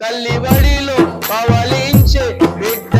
తల్లి బడిలో పవలించే బిడ్డ